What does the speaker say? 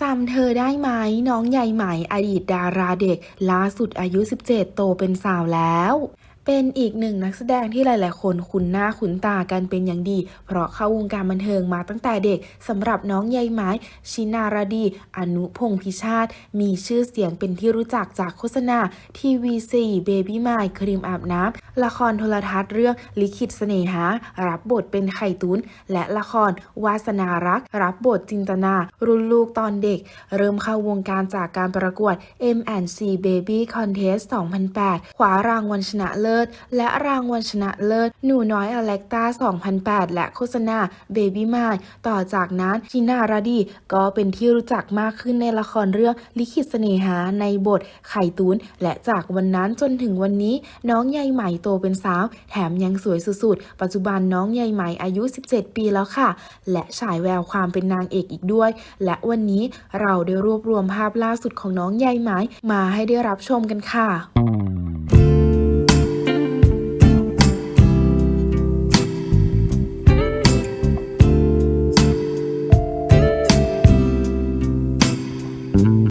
จำเธอได้ไหมน้องใยไหมอดีตดาราเด็ก ล่าสุดอายุ 17 โตเป็นสาวแล้ว เป็นอีกหนึ่งนักแสดงที่หลาย ๆ คนคุ้นหน้าคุ้นตากันเป็นอย่างดี เพราะเข้าวงการบันเทิงมาตั้งแต่เด็กสำหรับน้องใยไหมชินาราดี อนุพงษ์พิชาติ มีชื่อเสียงเป็นที่รู้จักจากโฆษณาทีวี4 Baby m y ครีมอาบน้ำละครโทรทัศน์เรื่องลิขิตเสน่หา รับบทเป็นไข่ตุน และละครวาสนารัก รับบทจินตนา รุ่นลูกตอนเด็ก เริ่มเข้าวงการจากการประกวด M&C Baby Contest 2008 คว้ารางวัลชนะเลิศและรางวัลชนะเลิศ หนูน้อยอเล็กตา2008 และโฆษณา Baby m y ต่อจากนั้นชินาราดีก็เป็นที่รู้จักมากขึ้นในละครเรื่องลิขิตเสน่หาในบทไข่ตูนและจากวันนั้นจนถึงวันนี้ น้องใยไหมโตเป็นสาว แถมยังสวยสุดๆ ปัจจุบันน้องใยไหมอายุ 17 ปีแล้วค่ะ และฉายแววความเป็นนางเอกอีกด้วย และวันนี้เราได้รวบรวมภาพล่าสุดของน้องใยไหมมาให้ได้รับชมกันค่ะ